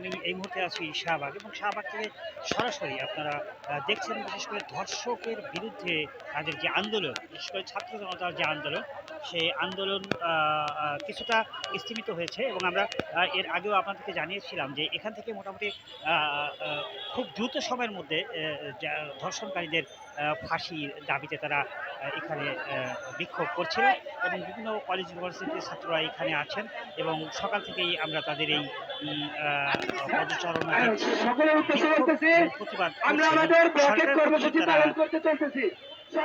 আমি এই মুহূর্তে আছি শাহবাগ এবং শাহবাগ থেকে সরাসরি আপনারা দেখছেন বিশেষ করে ধর্ষকের বিরুদ্ধে তাদের যে আন্দোলন, বিশেষ করে ছাত্র জনতার যে আন্দোলন, সেই আন্দোলন কিছুটা স্থিমিত হয়েছে এবং আমরা এর আগেও আপনাদেরকে জানিয়েছিলাম যে এখান থেকে মোটামুটি খুব দ্রুত সময়ের মধ্যে ধর্ষণকারীদের ফাঁসির দাবিতে তারা এখানে বিক্ষোভ করছিল এবং বিভিন্ন কলেজ ইউনিভার্সিটির ছাত্ররা এখানে আছেন এবং সকাল থেকেই আমরা তাদের এই পদচারণা আমরা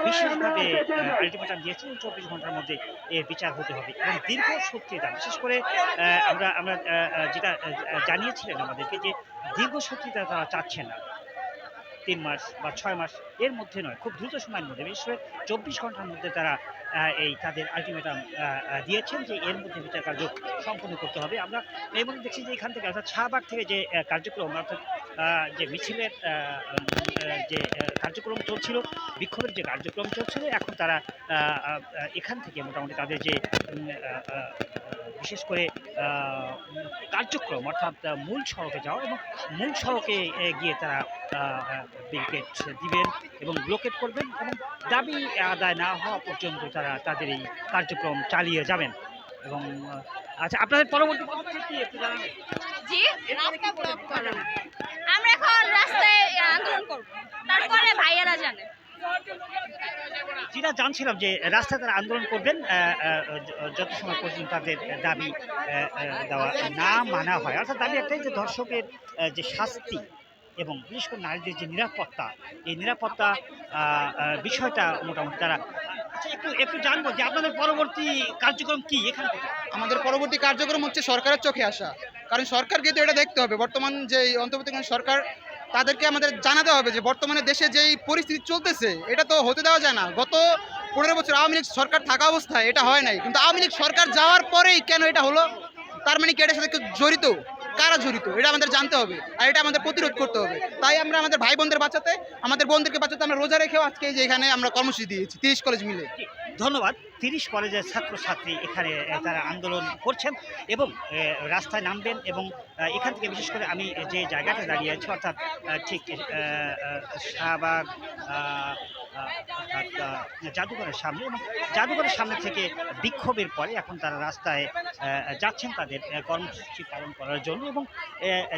বিশেষভাবে আলটিমেটাম দিয়েছেন চব্বিশ ঘণ্টার মধ্যে এর বিচার হতে হবে এবং দীর্ঘ সত্যিটা বিশেষ করে আমরা আমরা যেটা জানিয়েছিলেন আমাদেরকে যে দীর্ঘ সত্যিটা তারা চাচ্ছেন না। তিন মাস বা ছয় মাস এর মধ্যে নয়, খুব দ্রুত সময়ের মধ্যে করে চব্বিশ ঘণ্টার মধ্যে তারা এই তাদের আলটিমেটাম দিয়েছেন যে এর মধ্যে বিচার কার্য সম্পন্ন করতে হবে। আমরা এই মধ্যে দেখছি যে এখান থেকে অর্থাৎ শাহবাগ থেকে যে কার্যক্রম, অর্থাৎ যে মিছিলের যে কার্যক্রম চলছিল, বিক্ষোভের যে কার্যক্রম চলছিল, এখন তারা এখান থেকে মোটামুটি তাদের যে বিশেষ করে কার্যক্রম অর্থাৎ মূল সড়কে যাওয়া এবং মূল সড়কে গিয়ে তারা ব্যারিকেড দিবেন এবং ব্লকেট করবেন এবং দাবি আদায় না হওয়া পর্যন্ত তারা তাদের এই কার্যক্রম চালিয়ে যাবেন। এবং আচ্ছা আপনাদের পরবর্তী পদক্ষেপ কি একটু জানাবেন? আমরা এখন রাস্তায় আন্দোলন করব। তারপরে জানে। যেটা জানছিলাম যে রাস্তায় তারা আন্দোলন করবেন যত সময় পর্যন্ত তাদের দাবি দেওয়া না মানা হয়, অর্থাৎ দাবি একটাই যে ধর্ষকের যে শাস্তি এবং বিশেষ করে নারীদের যে নিরাপত্তা, এই নিরাপত্তা বিষয়টা মোটামুটি তারা আচ্ছা একটু একটু জানব যে আপনাদের পরবর্তী কার্যক্রম কি এখানে আমাদের পরবর্তী কার্যক্রম হচ্ছে সরকারের চোখে আসা। কারণ সরকারকে তো এটা দেখতে হবে। বর্তমান যে অন্তর্বর্তীকালীন সরকার তাদেরকে আমাদের জানাতে হবে যে বর্তমানে দেশে যেই পরিস্থিতি চলতেছে, এটা তো হতে দেওয়া যায় না। গত পনেরো বছর আওয়ামী লীগ সরকার থাকা অবস্থায় এটা হয় নাই। কিন্তু আওয়ামী লীগ সরকার যাওয়ার পরেই কেন এটা হলো? তার মানে কি এটার সাথে জড়িত? কারা জড়িত? এটা আমাদের জানতে হবে। আর এটা আমাদের প্রতিরোধ করতে হবে। তাই আমরা আমাদের ভাই বোনদের বাঁচাতে, আমাদের বোনদেরকে বাঁচাতে আমরা রোজা রেখেও আজকে যে এখানে আমরা কর্মসূচি দিয়েছি, তিরিশ কলেজ মিলে। ধন্যবাদ। তিরিশ কলেজের ছাত্রছাত্রী এখানে তারা আন্দোলন করছেন এবং রাস্তায় নামবেন এবং এখান থেকে বিশেষ করে আমি যে জায়গাটা দাঁড়িয়ে আছি, অর্থাৎ ঠিক শাহবাগ জাদুঘরের সামনে এবং জাদুঘরের সামনে থেকে বিক্ষোভের পরে এখন তারা রাস্তায় যাচ্ছেন তাদের কর্মসূচি পালন করার জন্য এবং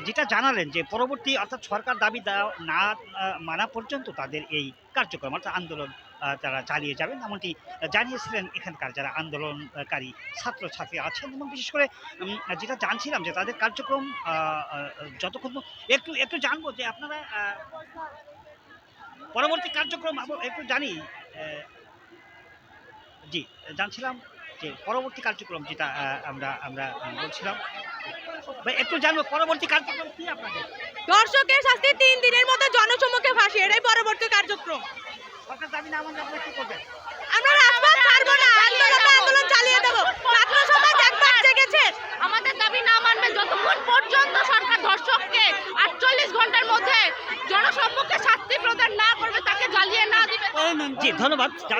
যেটা জানালেন যে পরবর্তী অর্থাৎ সরকার দাবি না মানা পর্যন্ত তাদের এই কার্যক্রম অর্থাৎ আন্দোলন তারা চালিয়ে যাবেন। এমনটি জানিয়েছিলেন এখানকার যারা আন্দোলনকারী ছাত্রছাত্রী আছেন এবং বিশেষ করে যেটা জানছিলাম যে তাদের কার্যক্রম যতক্ষণ একটু একটু জানব যে আপনারা পরবর্তী কার্যক্রম একটু জানি জি জানছিলাম যে পরবর্তী কার্যক্রম যেটা আমরা আমরা বলছিলাম। ভাই, একটু জানব পরবর্তী কার্যক্রম কি আপনাদের? দর্শকের শাস্তি তিন দিনের মধ্যে জনসম্মুখে ফাঁসি এটাই পরবর্তী কার্যক্রম। সরকার দাবি না আমাদের আপনারা কি করবেন? আমরা রাজপথ ছাড়বো না আন্দোলন আন্দোলন চালিয়ে দেবো ছাত্র সমাজ একবার জেগেছে আমাদের দাবি না মানবে যতক্ষণ পর্যন্ত সরকার ধর্ষককে আটচল্লিশ ঘণ্টার মধ্যে জনসম্মুখে শাস্তি প্রদান না করবে তাকে জ্বালিয়ে না দিবে জি ধন্যবাদ